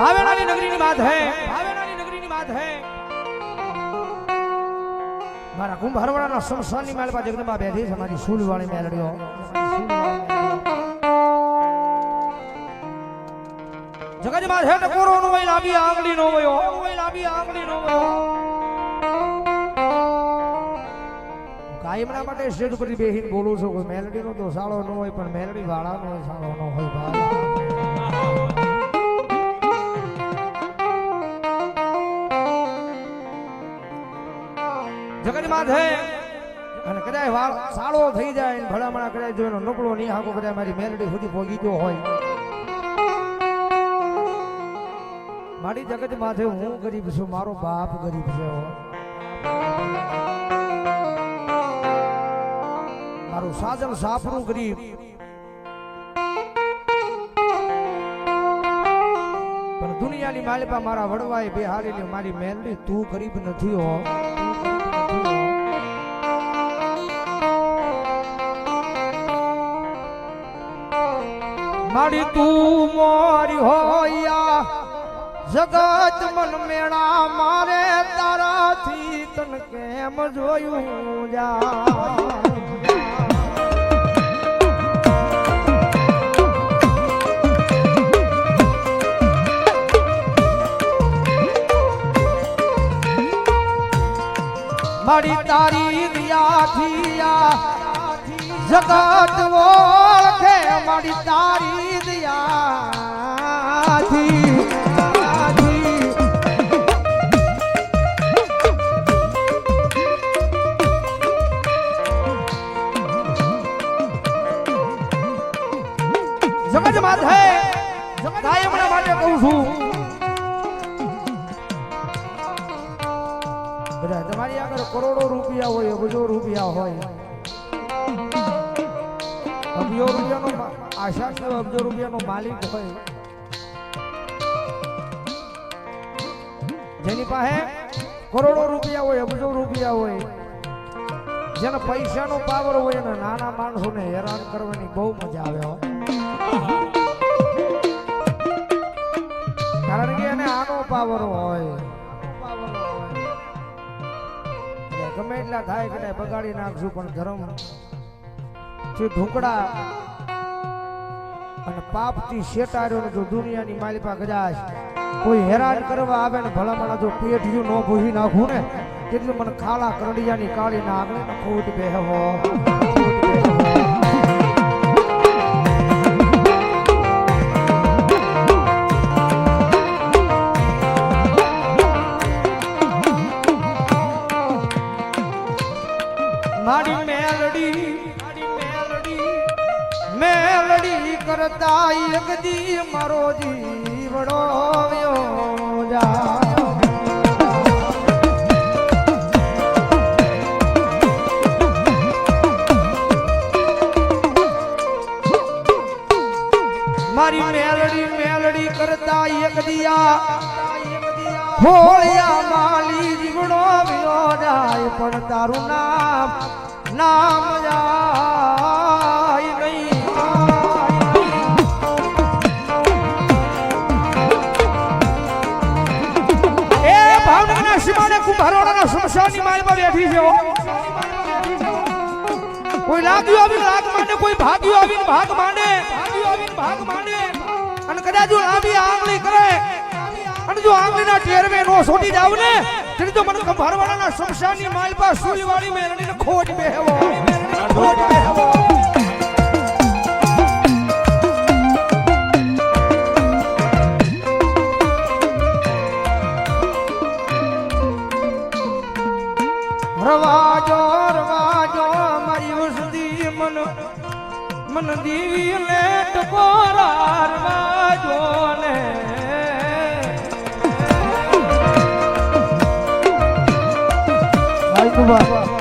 ભાવેણાની નગરીની વાત હે. ભાવેણાની નગરીની વાત હે. મારા કુંભારવાડાના શમશાનની માલપા જગદંબા બેઠી છે મારી સૂલવાળી મેલડીઓ. જગતમાં છે ટકોરો નો હોય લાંબી આંગળી નો વયો હોય લાંબી આંગળી નો વયો. કાયમના માટે સ્ટેજ ઉપર બેહીને બોલું છું કોઈ મેલડી નો તો સાળો ન હોય પણ મેલડી વાળા નો સાળો ન હોય ભાઈ. જગતમાં અને કદાચ વાળ સાળો થઈ જાય ભલામણા કદાચ જો એનો નબળો નહીં હાકો કદાચ મારી મેલડી સુધી પહોંચી ગયો હોય. મારી જગત માથે હું ગરીબ છું, મારો બાપ ગરીબ છે મારું સાજન સાપરું ગરીબ. પણ દુનિયાની માલિકા મારા વડવાએ બેહારેલી મારી મેલડી તું ગરીબ નથી હો. મારી તું મોરી હોયા. જગત મન મેળા મારે તારાથી તન કેમ જોયું જા? મારી તારી દિયા આ જગત ઓળખે મારી તારી દયાથી. જગત માથે કાયમના માટે કહું છું. બધા તમારી આગળ કરોડો રૂપિયા હોય અબજો રૂપિયા હોય. અબજો રૂપિયાનો મા- આશા છે અબજો રૂપિયાનો માલિક હોય. જેની પાસે કરોડો રૂપિયા હોય, અબજો રૂપિયા હોય, જેને પૈસાનો પાવર હોય ને નાના માણસોને હેરાન કરવાની બહુ મજા આવે કારણ કે એને આનો પાવર હોય. ગમે એટલા થાય કે બગાડી નાખશું, પણ ધર્મ થી ઢુકડા અને પાપથી શેટાર્યો ને જો દુનિયાની માલિપા કદાચ કોઈ હેરાન કરવા આવે ને ભલામણ જો પેઠિયું ન ભૂહી નાખું ને કેટલું મને ખાલા કરડિયાની કાળી ના આગળ ખોટ બેહવો મારી મેલડી કરતા યગદી મારો જીવડો વ્યો જાયો મારી મેલડી મેલડી કરતા એક દિયા હોળિયા માલી જીવડો વ્યો જાય પણ તારું નામ નામ જાય સીમાને સ્મશાનની માલમાં બેઠી છે. કોઈ લાગ્યું આવીને લાગ માંડે, કોઈ ભાગ્યું આવીને ભાગ માંડે. ભાગ્યું આવીને ભાગ માંડે અને કદાચ જો આવી આંગળી કરે, અને જો આંગળીના ટેરવે નો સોટી જાવ ને તેથી તો મને ભરવાડાના સ્મશાનની માલ પર સુલવાળી મેરણીને ખોટ બેહવો. ખોટ બેહવો. રવાજો રવાજો મારી વસતી મન મન દીવી લે ટકોરા રવાજો ને ભાઈ કુમાર